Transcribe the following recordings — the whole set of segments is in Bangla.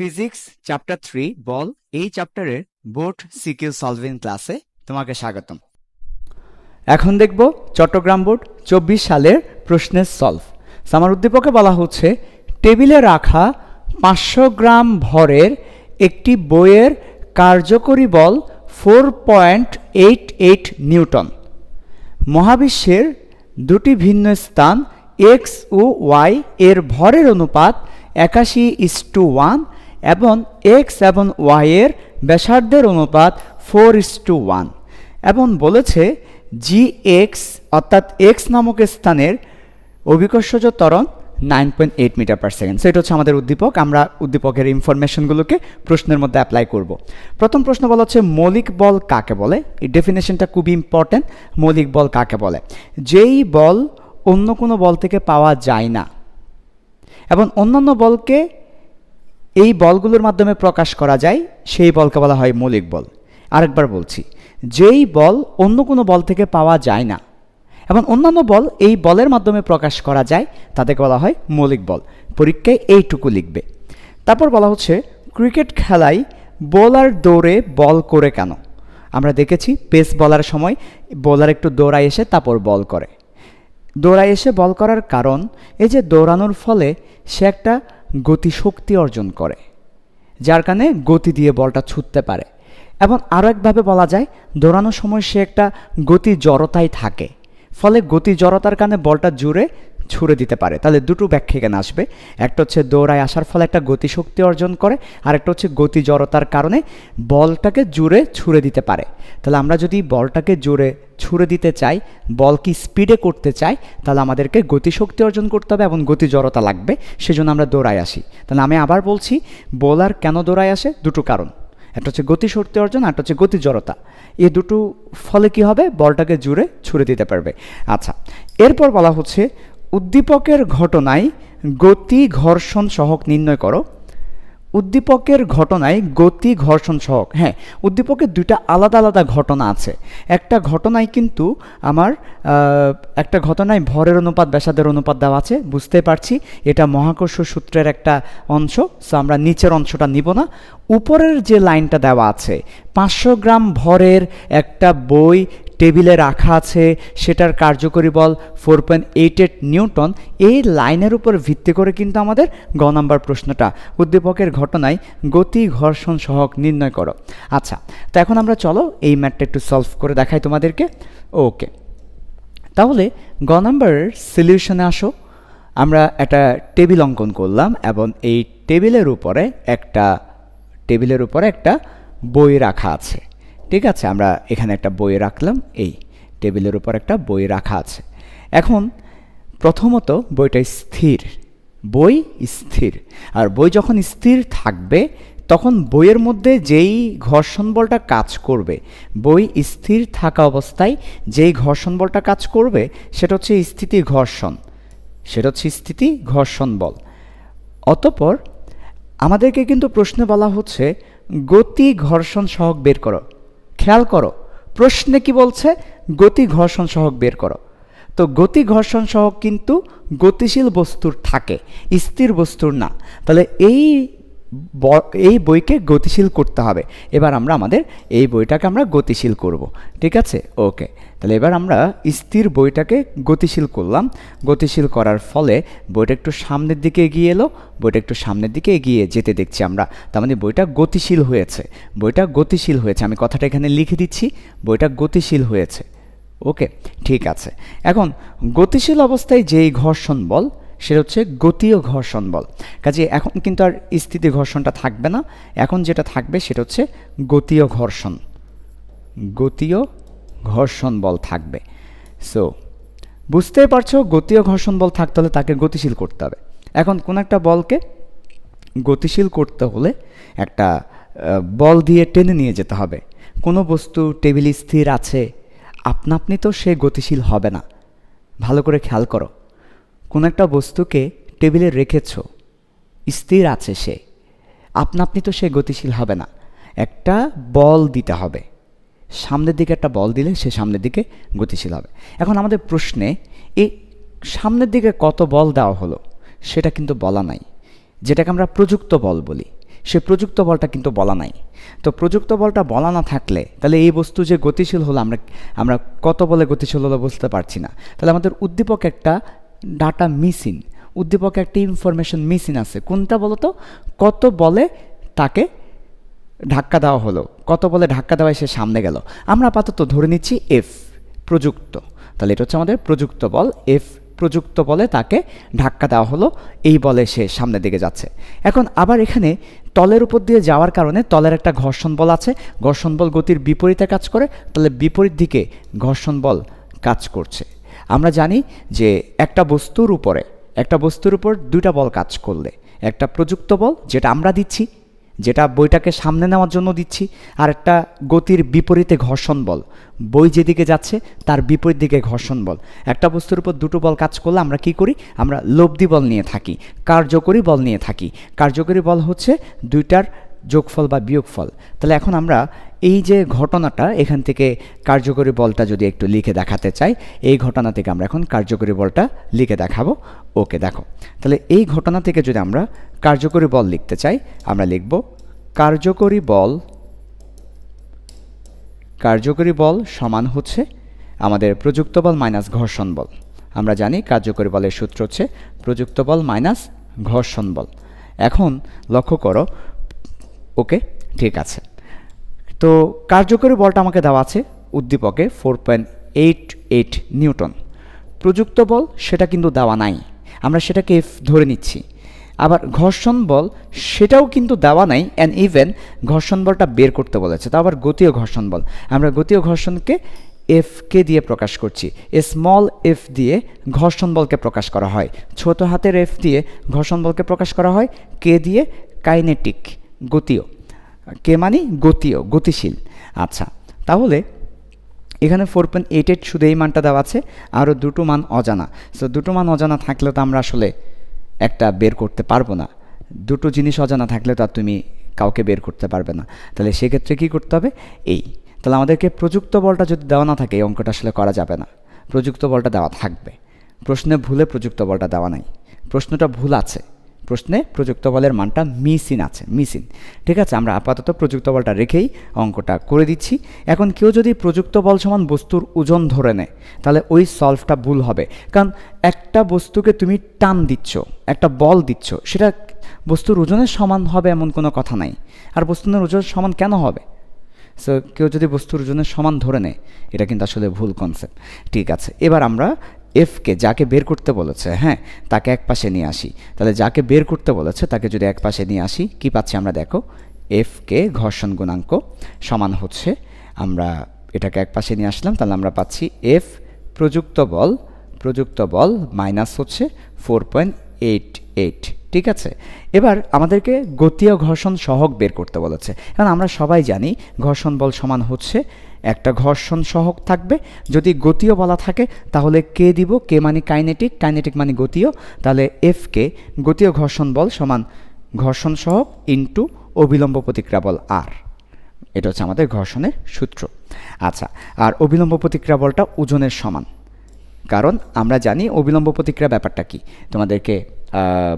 ফিজিক্স চ্যাপ্টার থ্রি বল। এই চ্যাপ্টারের বোর্ড সিকিউ সলভিং ক্লাসে তোমাকে স্বাগতম। এখন দেখব চট্টগ্রাম বোর্ড চব্বিশ সালের প্রশ্নের সলভ সামার উদ্দীপকে বলা হচ্ছে, টেবিলে রাখা পাঁচশো গ্রাম ভরের একটি বইয়ের কার্যকরী বল four point eight eight newton. মহাবিশ্বের দুটি ভিন্ন স্থান এক্স ও ওয়াই এর ভরের অনুপাত একাশি ইস টু ওয়ান এবং এক্স এবং ওয়াইয়ের ব্যাসার্ধের অনুপাত ফোর ইস টু ওয়ান এবং বলেছে জি এক্স অর্থাৎ এক্স নামক স্থানের অভিকর্ষজ ত্বরণ nine point eight metre per second সেটা হচ্ছে আমাদের উদ্দীপক। আমরা উদ্দীপকের ইনফরমেশনগুলোকে প্রশ্নের মধ্যে অ্যাপ্লাই করব। প্রথম প্রশ্ন বলা হচ্ছে, মৌলিক বল কাকে বলে? এই ডেফিনেশনটা খুবই ইম্পর্ট্যান্ট মৌলিক বল কাকে বলে? যেই বল অন্য কোনো বল থেকে পাওয়া যায় না। এবং অন্যান্য বলকে এই বলগুলোর মাধ্যমে প্রকাশ করা যায়, সেই বলকে বলা হয় মৌলিক বল। আরেকবার বলছি, যেই বল অন্য কোনো বল থেকে পাওয়া যায় না, এবং অন্যান্য বল এই বলের মাধ্যমে প্রকাশ করা যায়, তাদেরকে বলা হয় মৌলিক বল। পরীক্ষায় এইটুকু লিখবে। তারপর বলা হচ্ছে, ক্রিকেট খেলায় বোলার দৌড়ে বল করে কেন? আমরা দেখেছি, পেস বলার সময় বোলার একটু দৌড়ায় এসে তারপর বল করে। দৌড়ায় এসে বল করার কারণ, এই যে দৌড়ানোর ফলে সে একটা গতিশক্তি অর্জন করে, যার কারণে গতি দিয়ে বলটা ছুটতে পারে। এবং আরও একভাবে বলা যায়, দৌড়ানোর সময় সে একটা গতি জড়তায় থাকে। ফলে গতি জড়তার কারণে বলটা জুড়ে ছুড়ে দিতে পারে। তাহলে দুটো ব্যাখ্যা এখানে আসবে। একটা হচ্ছে দৌড়ায় আসার ফলে একটা গতিশক্তি অর্জন করে, আর একটা হচ্ছে গতি জড়তার কারণে বলটাকে জুড়ে ছুড়ে দিতে পারে। তাহলে আমরা যদি বলটাকে জুড়ে ছুড়ে দিতে চাই, বল কি স্পিডে করতে চাই, তাহলে আমাদেরকে গতিশক্তি অর্জন করতে হবে এবং গতি জড়তা লাগবে। সেজন্য আমরা দৌড়ায় আসি। তাহলে আমি আবার বলছি, বোলার কেন দৌড়ায় আসে? দুটো কারণ। একটা হচ্ছে গতিশক্তি অর্জন একটা হচ্ছে গতি জড়তা। এ দুটো ফলে কি হবে? বলটাকে জুড়ে ছুড়ে দিতে পারবে। আচ্ছা এরপর বলা হচ্ছে উদ্দীপকের ঘটনায় গতি ঘর্ষণ সহক নির্ণয় করো। উদ্দীপকের ঘটনায় গতি ঘর্ষণ সহক হ্যাঁ উদ্দীপকের দুইটা আলাদা আলাদা ঘটনা আছে। একটা ঘটনায় কিন্তু আমার একটা ঘটনায় ভরের অনুপাত ব্যাসাদের অনুপাত দেওয়া আছে, বুঝতে পারছি। এটা মহাকর্ষ সূত্রের একটা অংশ সো আমরা নিচের অংশটা নিব না। উপরের যে লাইনটা দেওয়া আছে, পাঁচশো গ্রাম ভরের একটা বই টেবিলে রাখা আছে, সেটার কার্যকরী বল four point eight eight newton. এই লাইনের উপর ভিত্তি করে কিন্তু আমাদের গ নাম্বার প্রশ্নটা। উদ্দীপকের ঘটনায় গতি ঘর্ষণ সহক নির্ণয় করো। আচ্ছা তো এখন আমরা চলো এই ম্যাটটা একটু সলভ করে দেখাই তোমাদেরকে। ওকে, তাহলে গ নাম্বার সলিউশনে আসো। আমরা একটা টেবিল অঙ্কন করলাম এবং এই টেবিলের উপরে একটা, টেবিলের উপরে একটা বই রাখা আছে। ঠিক আছে, আমরা এখানে একটা বই রাখলাম, এই টেবিলের উপর একটা বই রাখা আছে। এখন প্রথমত বইটা স্থির, বই স্থির। আর বই যখন স্থির থাকবে, তখন বইয়ের মধ্যে যেই ঘর্ষণ বলটা কাজ করবে, বই স্থির থাকা অবস্থায় যেই ঘর্ষণ বলটা কাজ করবে, সেটা হচ্ছে স্থিতি ঘর্ষণ। সেটা হচ্ছে স্থিতি ঘর্ষণ বল। অতপর আমাদেরকে কিন্তু প্রশ্নে বলা হচ্ছে, গতি ঘর্ষণ সহক বের করো। খেয়াল করো, প্রশ্নে কি বলছে? গতি ঘর্ষণ সহক বের করো। তো গতি ঘর্ষণ সহক কিন্তু গতিশীল বস্তুর থাকে, স্থির বস্তুর না। তাহলে এই এই বইকে গতিশীল করতে হবে। এবার আমরা আমাদের এই বইটাকে আমরা গতিশীল করব। ঠিক আছে? ওকে। তাহলে এবার আমরা স্থির বইটাকে গতিশীল করলাম। গতিশীল করার ফলে বইটা একটু সামনের দিকে এগিয়ে এলো, বইটা একটু সামনের দিকে এগিয়ে যেতে দেখছি আমরা। তার মানে বইটা গতিশীল হয়েছে। বইটা গতিশীল হয়েছে। আমি কথাটা এখানে লিখে দিচ্ছি। বইটা গতিশীল হয়েছে। ওকে? ঠিক আছে। এখন গতিশীল অবস্থায় যেই ঘর্ষণ বল সেটা হচ্ছে গতীয় ঘর্ষণ বল। কাজে এখন কিন্তু আর স্থিতি ঘর্ষণটা থাকবে না। এখন যেটা থাকবে সেটা হচ্ছে গতীয় ঘর্ষণ। গতীয় ঘর্ষণ বল থাকবে। সো বুঝতেই পারছ, গতীয় ঘর্ষণ বল থাকতে হলে তাকে গতিশীল করতে হবে। এখন কোন একটা বলকে গতিশীল করতে হলে একটা বল দিয়ে টেনে নিয়ে যেতে হবে। কোনো বস্তু টেবিল স্থির আছে আপনা আপনি তো সে গতিশীল হবে না। ভালো করে খেয়াল করো। কোনো একটা বস্তুকে টেবিলে রেখেছ, স্থির আছে সে আপনা আপনি তো সে গতিশীল হবে না। একটা বল দিতে হবে। সামনের দিকে একটা বল দিলে সে সামনের দিকে গতিশীল হবে। এখন আমাদের প্রশ্নে এই সামনের দিকে কত বল দেওয়া হলো, সেটা কিন্তু বলা নাই। যেটাকে আমরা প্রযুক্ত বল বলি, সে প্রযুক্ত বলটা কিন্তু বলা নাই। তো প্রযুক্ত বলটা বলা না থাকলে, তাহলে এই বস্তু যে গতিশীল হলো, আমরা আমরা কত বলে গতিশীল হলো বুঝতে পারছি না। তাহলে আমাদের উদ্দীপক একটা ডাটা মিসিং উদ্দীপকে একটা ইনফরমেশন মিসিং আছে। কোনটা বলতো? কত বলে তাকে ধাক্কা দেওয়া হলো? কত বলে ধাক্কা দেওয়ায় সে সামনে গেল? আমরা আপাতত ধরে নিচ্ছি এফ প্রযুক্ত। তাহলে এটা হচ্ছে আমাদের প্রযুক্ত বল। এফ প্রযুক্ত বলে তাকে ধাক্কা দেওয়া হলো। এই বলে সে সামনের দিকে যাচ্ছে। এখন আবার এখানে তলের উপর দিয়ে যাওয়ার কারণে তলের একটা ঘর্ষণ বল আছে। ঘর্ষণ বল গতির বিপরীতে কাজ করে। তাহলে বিপরীত দিকে ঘর্ষণ বল কাজ করছে। আমরা জানি যে একটা বস্তুর উপরে, একটা বস্তুর উপর দুইটা বল কাজ করলে। একটা প্রযুক্ত বল, যেটা আমরা দিচ্ছি, যেটা বইটাকে সামনে নেওয়ার জন্য দিচ্ছি, আর একটা গতির বিপরীতে ঘর্ষণ বল। বই যেদিকে যাচ্ছে, তার বিপরীত দিকে ঘর্ষণ বল। একটা বস্তুর উপর দুটো বল কাজ করলে আমরা কি করি? আমরা লব্ধি বল নিয়ে থাকি, কার্যকরী বল নিয়ে থাকি। কার্যকরী বল হচ্ছে দুইটার যোগফল বা বিয়োগফল। তাহলে এখন আমরা এই যে ঘটনাটা, এখান থেকে কার্যকরী বলটা যদি একটু লিখে দেখাতে চাই, এই ঘটনা থেকে আমরা এখন কার্যকরী বলটা লিখে দেখাবো। ওকে, দেখো। তাহলে এই ঘটনা থেকে যদি আমরা কার্যকরী বল লিখতে চাই, আমরা লিখব, কার্যকরী বল কার্যকরী বল সমান হচ্ছে আমাদের প্রযুক্ত বল মাইনাস ঘর্ষণ বল। আমরা জানি কার্যকরী বলের সূত্র হচ্ছে প্রযুক্ত বল মাইনাস ঘর্ষণ বল। এখন লক্ষ্য করো ওকে? ঠিক আছে। তো কার্যকরী বলটা আমাকে দেওয়া আছে উদ্দীপকে four point eight eight newton. প্রযুক্ত বল সেটা কিন্তু দেওয়া নাই। আমরা সেটাকে এফ ধরে নিচ্ছি। আবার ঘর্ষণ বল সেটাও কিন্তু দেওয়া নাই অ্যান্ড ইভেন ঘর্ষণ বলটা বের করতে বলেছে। তা আবার গতীয় ঘর্ষণ বল। আমরা গতীয় ঘর্ষণকে এফকে দিয়ে প্রকাশ করছি। এ স্মল এফ দিয়ে ঘর্ষণ বলকে প্রকাশ করা হয়। ছোট হাতের এফ দিয়ে ঘর্ষণ বলকে প্রকাশ করা হয়। কে দিয়ে কাইনেটিক। গতীয় কে মানে? গতীয় গতিশীল। আচ্ছা তাহলে এখানে ফোর পয়েন্ট এইট এইট শুধু এই মানটা দেওয়া আছে, আরও দুটো মান অজানা। সো দুটো মান অজানা থাকলে তো আমরা আসলে একটা বের করতে পারব না। দুটো জিনিস অজানা থাকলে তো আর তুমি কাউকে বের করতে পারবে না। তাহলে সেক্ষেত্রে কী করতে হবে? এই। তাহলে আমাদেরকে প্রযুক্ত বলটা যদি দেওয়া না থাকে, এই অঙ্কটা আসলে করা যাবে না। প্রযুক্ত বলটা দেওয়া থাকবে। প্রশ্নে ভুলে প্রযুক্ত বলটা দেওয়া নাই। প্রশ্নটা ভুল আছে। প্রশ্নে প্রযুক্ত বলের মানটা মিসিন আছে, মিসিন। ঠিক আছে, আমরা আপাতত প্রযুক্ত বলটা রেখেই অঙ্কটা করে দিচ্ছি। এখন কেউ যদি প্রযুক্ত বল সমান বস্তুর ওজন ধরে নেয়, তাহলে ওই সলভটা ভুল হবে। কারণ একটা বস্তুকে তুমি টান দিচ্ছ, একটা বল দিচ্ছ, সেটা বস্তুর ওজনের সমান হবে এমন কোনো কথা নাই। আর বস্তুর ওজন সমান কেন হবে? সো কেউ যদি বস্তুর ওজনের সমান ধরে নেয়, এটা কিন্তু আসলে ভুল কনসেপ্ট ঠিক আছে, এবার আমরা এফকে যাকে বের করতে বলেছে হ্যাঁ তাকে এক পাশে নিয়ে আসি। তাহলে যাকে বের করতে বলেছে, তাকে যদি এক পাশে নিয়ে আসি, কি পাচ্ছি আমরা দেখো? এফকে ঘর্ষণ গুণাঙ্ক সমান হচ্ছে, আমরা এটাকে এক পাশে নিয়ে আসলাম, তাহলে আমরা পাচ্ছি এফ প্রযুক্ত বল প্রযুক্ত বল মাইনাস হচ্ছে ফোর পয়েন্ট এইট এইট। ঠিক আছে? এবার আমাদেরকে গতীয় ঘর্ষণ সহক বের করতে বলেছে। কারণ আমরা সবাই জানি ঘর্ষণ বল সমান হচ্ছে একটা ঘর্ষণ সহক থাকবে। যদি গতীয় বলা থাকে, তাহলে কে দিব কে মানে কাইনেটিক কাইনেটিক মানে গতীয় তাহলে এফ কে গতীয় ঘর্ষণ বল সমান ঘর্ষণ সহক ইন্টু অবিলম্ব প্রতিক্রিয়া বল আর এটা হচ্ছে আমাদের ঘর্ষণের সূত্র। আচ্ছা আর অবিলম্ব প্রতিক্রিয়া বলটা ওজনের সমান। কারণ আমরা জানি অবিলম্ব প্রতিক্রিয়া ব্যাপারটা কি? তোমাদেরকে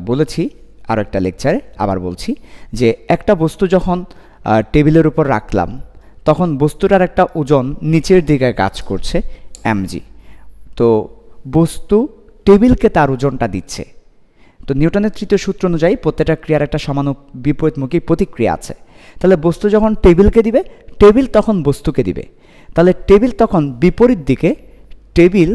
বলেছি আরও একটা লেকচারে আবার বলছি যে একটা বস্তু যখন টেবিলের উপর রাখলাম, তখন বস্তুটার একটা ওজন নিচের দিকে কাজ করছে এমজি তো বস্তু টেবিলকে তার ওজনটা দিচ্ছে। তো নিউটনের তৃতীয় সূত্র অনুযায়ী প্রত্যেকটা ক্রিয়ার একটা সমান বিপরীতমুখী প্রতিক্রিয়া আছে। তাহলে বস্তু যখন টেবিলকে দিবে, টেবিল তখন বস্তুকে দিবে। তাহলে টেবিল তখন বিপরীত দিকে, টেবিল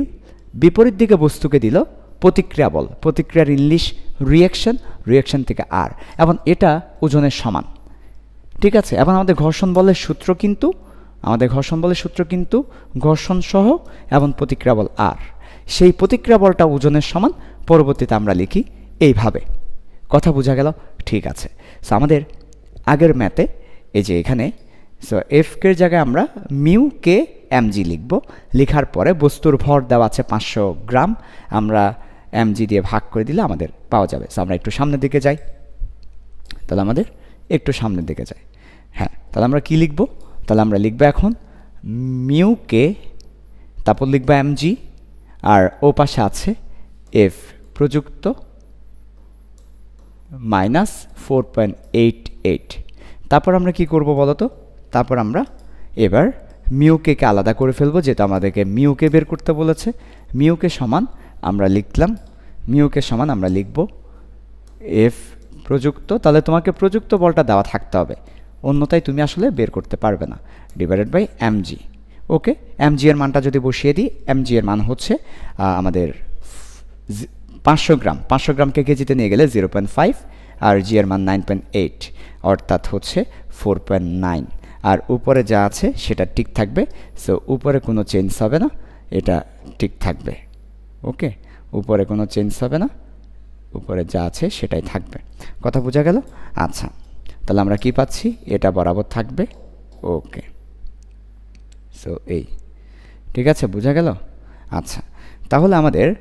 বিপরীত দিকে বস্তুকে দিল প্রতিক্রিয়া বল, প্রতিক্রিয়ার ইংলিশ রিয়াকশন রিয়াকশন থেকে আর। এবং এটা ওজনের সমান। ঠিক আছে? এবং আমাদের ঘর্ষণ বলের সূত্র কিন্তু, আমাদের ঘর্ষণ বলের সূত্র কিন্তু ঘর্ষণ সহ এবং প্রতিক্রিয়া বল আর। সেই প্রতিক্রিয়া বলটা ওজনের সমান, পরবর্তীতে আমরা লিখি এইভাবে। কথা বোঝা গেল? ঠিক আছে। সো আমাদের আগের ম্যাথে এই যে এখানে সো এফ কের জায়গায় আমরা মিউ কে এমজি লিখব। লেখার পরে বস্তুর ভর দেওয়া আছে পাঁচশো গ্রাম। আমরা এমজি দিয়ে ভাগ করে দিলে আমাদের পাওয়া যাবে। সো আমরা একটু সামনের দিকে যাই। তাহলে আমাদের একটু সামনের দিকে যাই। হ্যাঁ তাহলে আমরা কি লিখব? তাহলে আমরা লিখব এখন মিউ কে তারপর লিখব এমজি আর ও পাশে আছে এফ প্রযুক্ত minus four point eight eight তারপর আমরা কি করব বলো তো? তারপর আমরা এবার মিউকে কে আলাদা করে ফেলব, যেটা আমাদেরকে মিউকে বের করতে বলেছে। মিউকে সমান আমরা লিখলাম, মিউকে সমান আমরা লিখব এফ প্রযুক্ত। তাহলে তোমাকে প্রযুক্ত বলটা দেওয়া থাকতে হবে, অন্যথায় তুমি আসলে বের করতে পারবে না। Divided by M G okay M G এর মানটা যদি বসিয়ে দিই এমজি এর মান হচ্ছে আমাদের পাঁচশো গ্রাম। পাঁচশো গ্রামকে কেজিতে নিয়ে গেলে জিরো পয়েন্ট ফাইভ, আর জি এর মান নাইন পয়েন্ট এইট, অর্থাৎ হচ্ছে ফোর পয়েন্ট নাইন। আর উপরে যা আছে সেটা ঠিক থাকবে সো উপরে কোনো চেঞ্জ হবে না, এটা ঠিক থাকবে। ওকে, উপরে কোনো চেঞ্জ হবে না। উপরে যা আছে সেটাই থাকবে। কথা বোঝা গেল? আচ্ছা তাহলে আমরা কি পাচ্ছি? এটা বরাবর থাকবে। ওকে সো এই। ঠিক আছে, বোঝা গেল? আচ্ছা তাহলে আমাদের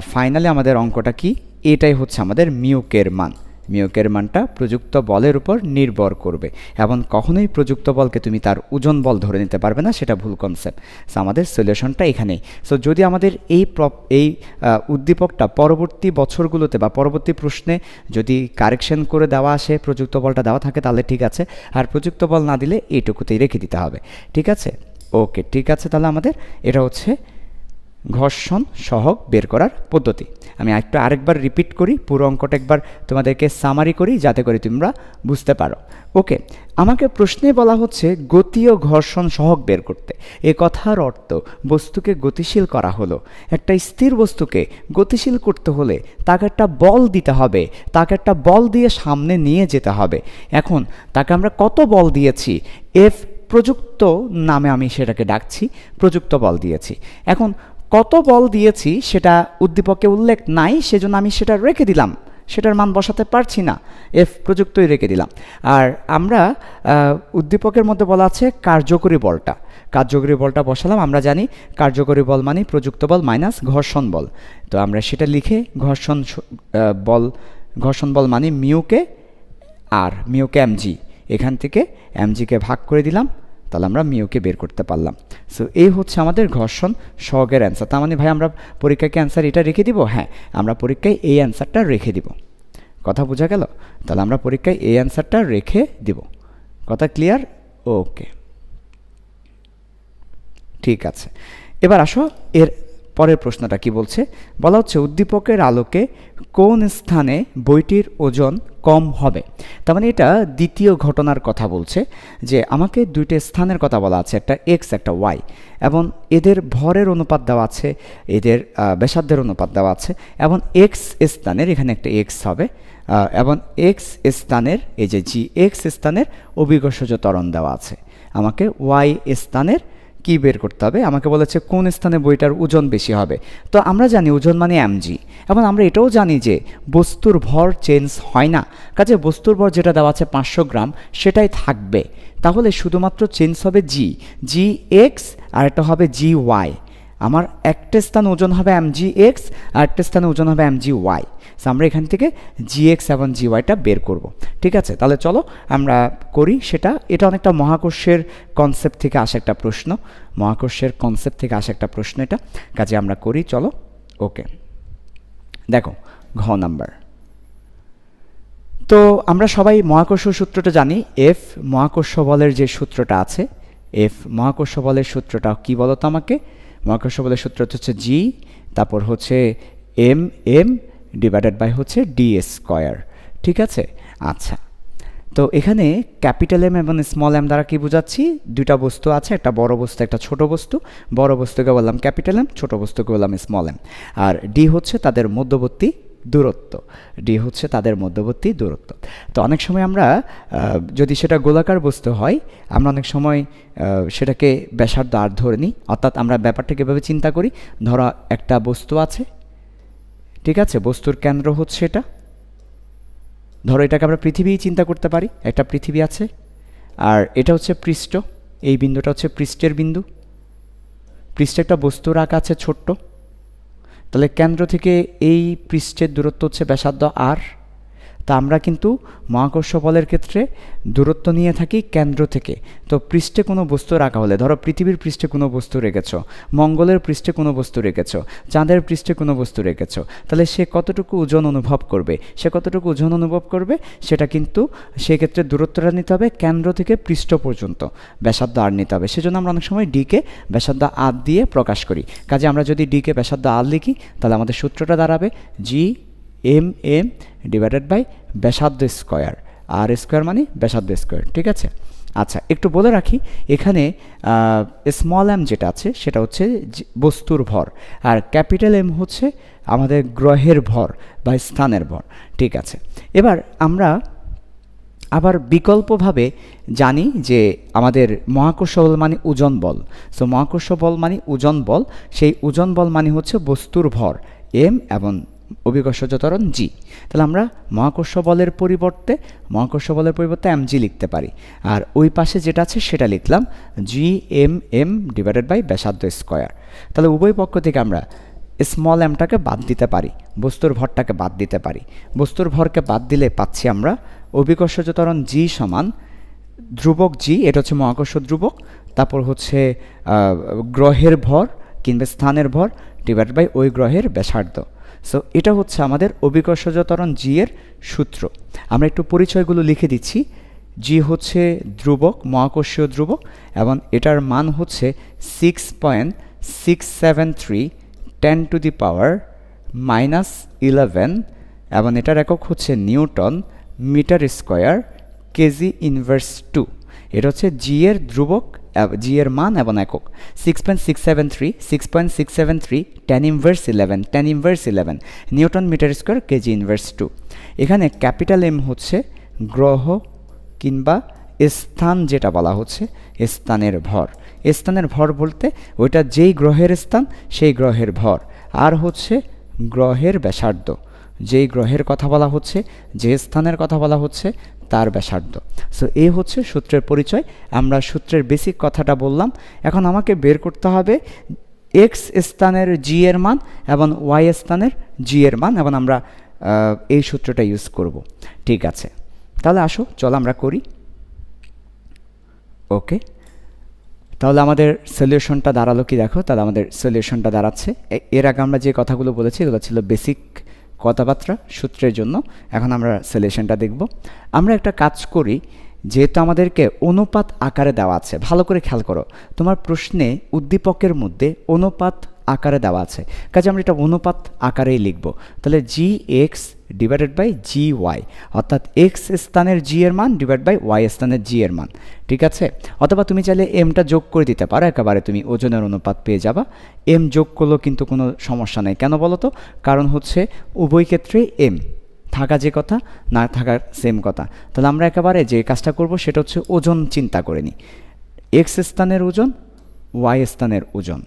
ফাইনালি আমাদের অঙ্কটা কি? এটাই হচ্ছে আমাদের মিউকের মান। মিউকের মানটা প্রযুক্ত বলের উপর নির্ভর করবে। এবং কখনোই প্রযুক্ত বলকে তুমি তার ওজন বল ধরে নিতে পারবে না, সেটা ভুল কনসেপ্ট সো আমাদের সলিউশনটা এখানেই। সো যদি আমাদের এই এই উদ্দীপকটা পরবর্তী বছরগুলোতে বা পরবর্তী প্রশ্নে যদি কারেকশন করে দেওয়া আসে, প্রযুক্ত বলটা দেওয়া থাকে, তাহলে ঠিক আছে। আর প্রযুক্ত বল না দিলে এইটুকুতেই রেখে দিতে হবে। ঠিক আছে? ওকে ঠিক আছে তাহলে আমাদের। এটা হচ্ছে ঘর্ষণ সহগ বের করার পদ্ধতি। আমি একটু আরেকবার রিপিট করি, পুরো অঙ্কটা একবার তোমাদেরকে সামারি করি, যাতে করে তোমরা বুঝতে পারো। ওকে আমাকে প্রশ্নে বলা হচ্ছে গতি ও ঘর্ষণ সহগ বের করতে। এ কথার অর্থ বস্তুকে গতিশীল করা হলো। একটা স্থির বস্তুকে গতিশীল করতে হলে তাকে একটা বল দিতে হবে, তাকে একটা বল দিয়ে সামনে নিয়ে যেতে হবে। এখন তাকে আমরা কত বল দিয়েছি? এফ প্রযুক্ত নামে আমি সেটাকে ডাকছি, প্রযুক্ত বল দিয়েছি। এখন কত বল দিয়েছি সেটা উদ্দীপকে উল্লেখ নাই, সেজন্য আমি সেটা রেখে দিলাম। সেটার মান বসাতে পারছি না। এফ প্রযুক্তই রেখে দিলাম। আর আমরা উদ্দীপকের মধ্যে বলা আছে কার্যকরী বলটা। কার্যকরী বলটা বসালাম, আমরা জানি কার্যকরী বল মানে প্রযুক্ত বল মাইনাস ঘর্ষণ বল। তো আমরা সেটা লিখে ঘর্ষণ বল ঘর্ষণ বল মানে মিউকে আর মিউকে এমজি এখান থেকে এমজিকে ভাগ করে দিলাম। তাহলে আমরা মিউকে বের করতে পারলাম। সো এই হচ্ছে আমাদের ঘর্ষণ সহগের অ্যান্সার তার মানে ভাই, আমরা পরীক্ষায় কি অ্যান্সার এটা রেখে দিব? হ্যাঁ আমরা পরীক্ষায় এই অ্যান্সারটা রেখে দিব। কথা বোঝা গেল? তাহলে আমরা পরীক্ষায় এই অ্যান্সারটা রেখে দিব। কথা ক্লিয়ার ওকে ঠিক আছে। এবার আসো এর পরের প্রশ্নটা কি বলছে? বলা হচ্ছে উদ্দীপকের আলোকে কোন স্থানে বইটির ওজন কম হবে? তার মানে এটা দ্বিতীয় ঘটনার কথা বলছে যে আমাকে দুইটা স্থানের কথা বলা আছে, একটা এক্স একটা ওয়াই এবং এদের ভরের অনুপাত দেওয়া আছে, এদের ব্যাসার্ধের অনুপাত দেওয়া আছে, এবং এক্স স্থানের এখানে একটা এক্স হবে এবং এক্স স্থানের, এই যে জি এক্স স্থানের অভিকর্ষজ ত্বরণ দেওয়া আছে। আমাকে ওয়াই স্থানের কি বের করতে হবে? আমাকে বলেছে, কোন স্থানে বইটার ওজন বেশি হবে? তো আমরা জানি ওজন মানে এমজি এবং আমরা এটাও জানি যে বস্তুর ভর চেঞ্জ হয় না। কাজে বস্তুর ভর যেটা দেওয়া আছে পাঁচশো গ্রাম, সেটাই থাকবে। তাহলে শুধুমাত্র চেঞ্জ হবে জি জি এক্স আর একটা হবে জি ওয়াই আমার একটা স্থান ওজন হবে এম জি এক্স আর একটা স্থানে ওজন হবে এম জি ওয়াই সো আমরা এখান থেকে জি এক্স এবং জি ওয়াইটা বের করব। ঠিক আছে? তাহলে চলো আমরা করি সেটা। এটা অনেকটা মহাকর্ষের কনসেপ্ট থেকে আসা একটা প্রশ্ন। মহাকর্ষের কনসেপ্ট থেকে আসা একটা প্রশ্ন এটা। কাজে আমরা করি, চলো। ওকে দেখো, ঘ নাম্বার। তো, আমরা সবাই মহাকর্ষ সূত্রটা জানি। এফ মহাকর্ষ বলের যে সূত্রটা আছে এফ মহাকর্ষ বলের সূত্রটা কি বলো তো আমাকে? মহাকর্ষ বলের সূত্রটা হচ্ছে জি তারপর হচ্ছে এম এম ডিভাইডেড বাই হচ্ছে ডি স্কোয়ার ঠিক আছে? আচ্ছা তো এখানে ক্যাপিটাল এম এবং স্মল এম দ্বারা কি বোঝাচ্ছি? দুইটা বস্তু আছে, একটা বড় বস্তু, একটা ছোট বস্তু। বড় বস্তুকে বললাম ক্যাপিটাল এম ছোট বস্তুকে বললাম স্মল এম আর ডি হচ্ছে তাদের মধ্যবর্তী দূরত্ব। ডি হচ্ছে তাদের মধ্যবর্তী দূরত্ব। তো অনেক সময় আমরা যদি সেটা গোলাকার বস্তু হয়, আমরা অনেক সময় সেটাকে ব্যাসার্ধ আর ধরে নিই। অর্থাৎ আমরা ব্যাপারটাকে এভাবে চিন্তা করি, ধরো একটা বস্তু আছে ঠিক আছে, বস্তুর কেন্দ্র হচ্ছে এটা। ধরো এটাকে আমরা পৃথিবীই চিন্তা করতে পারি, একটা পৃথিবী আছে, আর এটা হচ্ছে পৃষ্ঠ, এই বিন্দুটা হচ্ছে পৃষ্ঠের বিন্দু। পৃষ্ঠে একটা বস্তুর আঁকা আছে ছোট্ট। তাহলে কেন্দ্র থেকে এই পৃষ্ঠের দূরত্ব হচ্ছে ব্যাসার্ধ আর তো আমরা কিন্তু মহাকর্ষ বলের ক্ষেত্রে দূরত্ব নিয়ে থাকি কেন্দ্র থেকে। তো পৃষ্ঠে কোনো বস্তু রাখা হলে, ধরো পৃথিবীর পৃষ্ঠে কোনো বস্তু রেখেছ, মঙ্গলের পৃষ্ঠে কোনো বস্তু রেখেছ, চাঁদের পৃষ্ঠে কোনো বস্তু রেখেছ, তাহলে সে কতটুকু ওজন অনুভব করবে? সে কতটুকু ওজন অনুভব করবে? সেটা কিন্তু সেক্ষেত্রে দূরত্বটা নিতে হবে কেন্দ্র থেকে পৃষ্ঠ পর্যন্ত, ব্যাসার্ধ আর নিতে হবে। সেজন্য আমরা অনেক সময় ডিকে ব্যাসার্ধ আর দিয়ে প্রকাশ করি। কাজে আমরা যদি ডিকে ব্যাসার্ধ আর লিখি, তাহলে আমাদের সূত্রটা দাঁড়াবে G M M divided by ব্যাসার্ধ স্কোয়ার। আর স্কোয়ার মানে ব্যাসার্ধ স্কোয়ার, ঠিক আছে? আচ্ছা একটু বলে রাখি, এখানে স্মল এম যেটা আছে, সেটা হচ্ছে বস্তুর ভর, আর ক্যাপিটাল এম হচ্ছে আমাদের গ্রহের ভর বা স্থানের ভর, ঠিক আছে? এবার আমরা আবার বিকল্পভাবে জানি যে আমাদের মহাকর্ষ বল মানে ওজন বল। সো মহাকর্ষ বল মানে ওজন বল, সেই ওজন বল মানে হচ্ছে বস্তুর ভর এম এবং অভিকর্ষজ ত্বরণ জি। তাহলে আমরা মহাকর্ষ বলের পরিবর্তে, মহাকর্ষ বলের পরিবর্তে এম জি লিখতে পারি। আর ওই পাশে যেটা আছে সেটা লিখলাম G M M divided by ব্যাসার্ধ স্কোয়ার তাহলে উভয় পক্ষ থেকে আমরা স্মল এমটাকে বাদ দিতে পারি, বস্তুর ভরটাকে বাদ দিতে পারি। বস্তুর ভরকে বাদ দিলে পাচ্ছি আমরা অভিকর্ষজ ত্বরণ জি সমান ধ্রুবক জি, এটা হচ্ছে মহাকর্ষ ধ্রুবক, তারপর হচ্ছে গ্রহের ভর কিংবা স্থানের ভর ডিভাইড বাই ওই গ্রহের ব্যাসার্ধ। সো এটা হচ্ছে আমাদের অভিকর্ষজ ত্বরণ জি এর সূত্র। আমরা একটু পরিচয়গুলো লিখে দিচ্ছি। জি হচ্ছে ধ্রুবক, মহাকর্ষীয় ধ্রুবক, এবং এটার মান হচ্ছে six point six seven three ten to the power minus eleven এবং এটার একক হচ্ছে newton metre square K G inverse two এটা হচ্ছে জি এর ধ্রুবক জি এর মান এবং একক। Six point six seven three six point six seven three ten inverse eleven ten inverse eleven newton metre square K G inverse two এখানে ক্যাপিটাল এম হচ্ছে গ্রহ কিংবা স্থান যেটা বলা হচ্ছে, স্থানের ভর। স্থানের ভর বলতে ওইটা যেই গ্রহের স্থান, সেই গ্রহের ভর। আর হচ্ছে গ্রহের ব্যাসার্ধ। যেই গ্রহের কথা বলা হচ্ছে, যে স্থানের কথা বলা হচ্ছে, তার ব্যাসার্ধ। সো এই হচ্ছে সূত্রের পরিচয়। আমরা সূত্রের বেসিক কথাটা বললাম। এখন আমাকে বের করতে হবে এক্স স্থানের জি এর মান এবং ওয়াই স্থানের জি এর মান, এবং আমরা এই সূত্রটা ইউজ করব। ঠিক আছে। তাহলে আসো, চলো আমরা করি। ওকে তাহলে আমাদের সলিউশনটা দাঁড়াল কি দেখো? তাহলে আমাদের সলিউশনটা দাঁড়াচ্ছে। এর আগে আমরা যে কথাগুলো বলেছি, এগুলো ছিল বেসিক কথাবার্তা, সূত্রের জন্য। এখন আমরা সলিউশনটা দেখব। আমরা একটা কাজ করি, যেহেতু আমাদেরকে অনুপাত আকারে দেওয়া আছে, ভালো করে খেয়াল করো। তোমার প্রশ্নে উদ্দীপকের মধ্যে অনুপাত আকারে দেওয়া আছে। কাজে আমরা এটা অনুপাত আকারেই লিখব। তাহলে G X divided by G Y অর্থাৎ এক্স স্থানের জি এর মান ডিভাইড বাই ওয়াই স্থানের জি এর মান। ঠিক আছে? অথবা তুমি চাইলে এমটা যোগ করে দিতে পারো, একেবারে তুমি ওজনের অনুপাত পেয়ে যাবা। এম যোগ করলেও কিন্তু কোনো সমস্যা নেই। কেন বলো তো? কারণ হচ্ছে উভয় ক্ষেত্রেই এম থাকা যে কথা, না থাকার সেম কথা। তাহলে আমরা একেবারে যে কাজটা করব সেটা হচ্ছে ওজন চিন্তা করে নিই এক্স স্থানের ওজন ওয়াই স্থানের ওজন।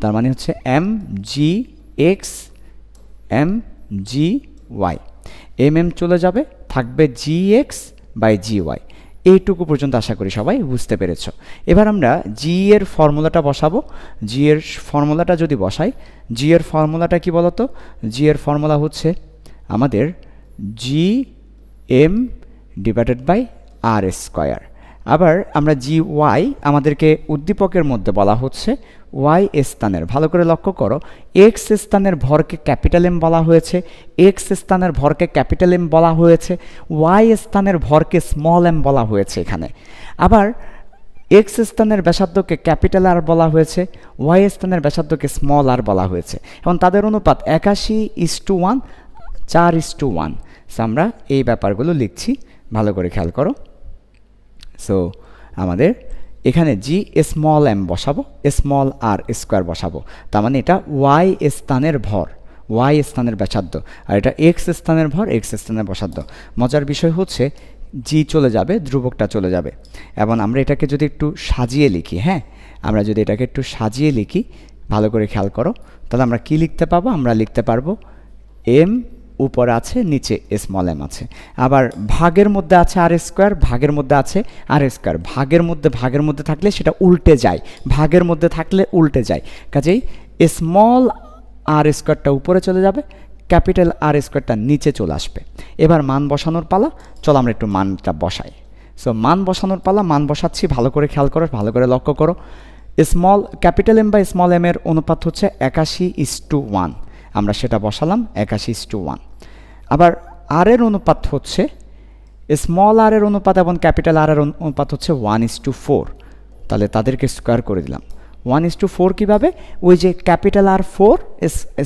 তার মানে হচ্ছে M G X M G Y M M চলে যাবে, থাকবে G X by G Y এইটুকু পর্যন্ত আশা করি সবাই বুঝতে পেরেছ। এবার আমরা জি এর ফর্মুলাটা বসাবো। জি এর ফর্মুলাটা যদি বসাই জি এর ফর্মুলাটা কি বলতো? জি এর ফর্মুলা হচ্ছে আমাদের G M divided by R square আবার আমরা জি ওয়াই আমাদেরকে উদ্দীপকের মধ্যে বলা হচ্ছে ওয়াই স্থানের। ভালো করে লক্ষ্য করো এক্স স্থানের ভরকে ক্যাপিটাল এম বলা হয়েছে এক্স স্থানের ভরকে ক্যাপিটাল এম বলা হয়েছে ওয়াই স্থানের ভরকে স্মল এম বলা হয়েছে এখানে। আবার এক্স স্থানের ব্যাসার্ধকে ক্যাপিটাল আর বলা হয়েছে ওয়াই স্থানের ব্যাসার্ধকে স্মল আর বলা হয়েছে। এবং তাদের অনুপাত একাশি ইস টু ওয়ান চার ইস টু ওয়ান আমরা এই ব্যাপারগুলো লিখছি, ভালো করে খেয়াল করো। সো আমাদের এখানে জি স্মল এম বসাবো স্মল আর স্কোয়ার বসাবো। তার মানে এটা ওয়াই স্থানের ভর ওয়াই স্থানের ব্যাসার্ধ। আর এটা এক্স স্থানের ভর এক্স স্থানের ব্যাসার্ধ। মজার বিষয় হচ্ছে জি চলে যাবে, ধ্রুবকটা চলে যাবে। এবং আমরা এটাকে যদি একটু সাজিয়ে লিখি হ্যাঁ? আমরা যদি এটাকে একটু সাজিয়ে লিখি, ভালো করে খেয়াল করো, তাহলে আমরা কি লিখতে পাবো? আমরা লিখতে পারব এম উপরে আছে, নিচে স্মল এম আছে। আবার ভাগের মধ্যে আছে আর স্কোয়ার ভাগের মধ্যে আছে আর স্কোয়ার ভাগের মধ্যে ভাগের মধ্যে থাকলে সেটা উল্টে যায়। ভাগের মধ্যে থাকলে উল্টে যায়। কাজেই স্মল আর স্কোয়ারটা উপরে চলে যাবে ক্যাপিটাল আর স্কোয়ারটা নিচে চলে আসবে। এবার মান বসানোর পালা, চলো আমরা একটু মানটা বসাই। সো মান বসানোর পালা, মান বসাচ্ছি, ভালো করে খেয়াল করো, ভালো করে লক্ষ্য করো। স্মল ক্যাপিটাল এম বা স্মল এম এর অনুপাত হচ্ছে একাশি ইস টু ওয়ান আমরা সেটা বসালাম, একাশি ইস টু ওয়ান আবার আর এর অনুপাত হচ্ছে স্মল আর এর অনুপাত এবং ক্যাপিটাল আর এর অনুপাত হচ্ছে ওয়ান ইস টু ফোর তাহলে তাদেরকে স্কোয়ার করে দিলাম। ওয়ান ইস টু ফোর কীভাবে? ওই যে capital R four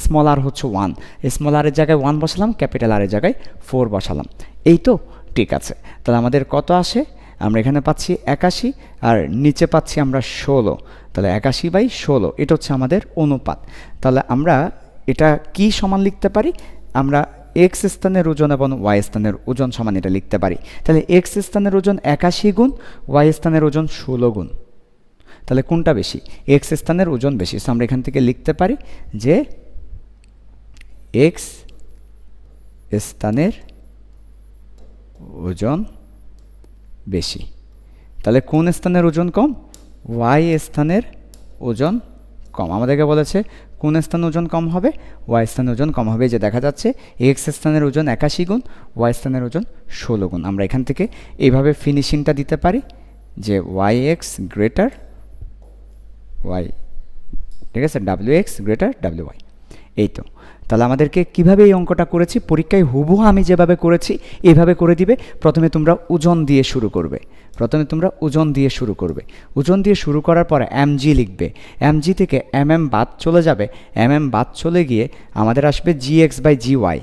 small R হচ্ছে ওয়ান স্মল আরের জায়গায় ওয়ান বসালাম ক্যাপিটাল আরের জায়গায় ফোর বসালাম। এই তো, ঠিক আছে। তাহলে আমাদের কত আসে? আমরা এখানে পাচ্ছি একাশি, আর নিচে পাচ্ছি আমরা ষোলো। তাহলে একাশি বাই ষোলো, এটা হচ্ছে আমাদের অনুপাত। তাহলে আমরা এটা কি সমান লিখতে পারি? আমরা এক্স স্থানের ওজন এবং ওয়াই স্থানের ওজন সমান এটা লিখতে পারি। তাহলে এক্স স্থানের ওজন একাশি গুণ ওয়াই স্থানের ওজন ষোলো গুণ। তাহলে কোনটা বেশি? এক্স স্থানের ওজন বেশি। So, আমরা এখান থেকে লিখতে পারি যে এক্স স্থানের ওজন বেশি। তাহলে কোন স্থানের ওজন কম? ওয়াই স্থানের ওজন কম। আমাদেরকে বলেছে কোন স্থানের ওজন কম হবে? ওয়াই স্থানের ওজন কম হবে। যে দেখা যাচ্ছে এক্স স্থানের ওজন একাশি গুণ ওয়াই স্থানের ওজন ষোলো গুণ। আমরা এখান থেকে এইভাবে ফিনিশিংটা দিতে পারি যে ওয়াই এক্স গ্রেটার ওয়াই ঠিক আছে? W X greater W Y এই তো। তাহলে আমাদেরকে কীভাবে এই অঙ্কটা করেছি? পরীক্ষায় হুবহু আমি যেভাবে করেছি, এভাবে করে দিবে। প্রথমে তোমরা ওজন দিয়ে শুরু করবে। প্রথমে তোমরা ওজন দিয়ে শুরু করবে। ওজন দিয়ে শুরু করার পরে এমজি লিখবে। এমজি থেকে এম এম বাদ চলে যাবে। এম এম বাদ চলে গিয়ে আমাদের আসবে G X by G Y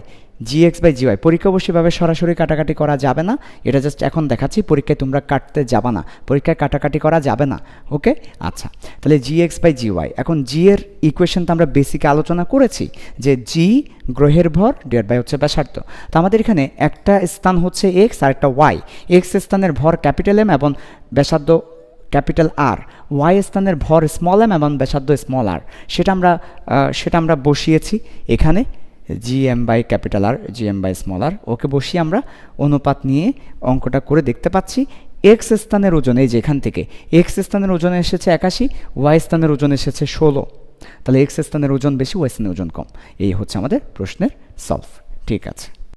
G X by G Y পরীক্ষা অবশ্যইভাবে সরাসরি কাটাকাটি করা যাবে না। এটা জাস্ট এখন দেখাচ্ছি, পরীক্ষায় তোমরা কাটতে যাবে না। পরীক্ষায় কাটাকাটি করা যাবে না। ওকে আচ্ছা। তাহলে G X by G Y এখন জি এর ইকুয়েশন তো আমরা বেসিকে আলোচনা করেছি যে জি গ্রহের ভর ডিভাইড বাই হচ্ছে ব্যাসার্ধ। তো আমাদের এখানে একটা স্থান হচ্ছে এক্স আর একটা ওয়াই এক্স স্থানের ভর ক্যাপিটাল এম এবং ব্যাসার্ধ ক্যাপিটাল আর ওয়াই স্থানের ভর স্মল এম এবং ব্যাসার্ধ স্মল আর সেটা আমরা সেটা আমরা বসিয়েছি এখানে। G M by capital R G M by small R okay বসিয়ে আমরা অনুপাত নিয়ে অঙ্কটা করে দেখতে পাচ্ছি। এক্স স্থানের ওজন, এই যেখান থেকে এক্স স্থানের ওজন এসেছে একাশি ওয়াই স্থানের ওজন এসেছে ষোলো। তাহলে এক্স স্থানের ওজন বেশি ওয়াই স্থানের ওজন কম। এই হচ্ছে আমাদের প্রশ্নের সলভ ঠিক আছে।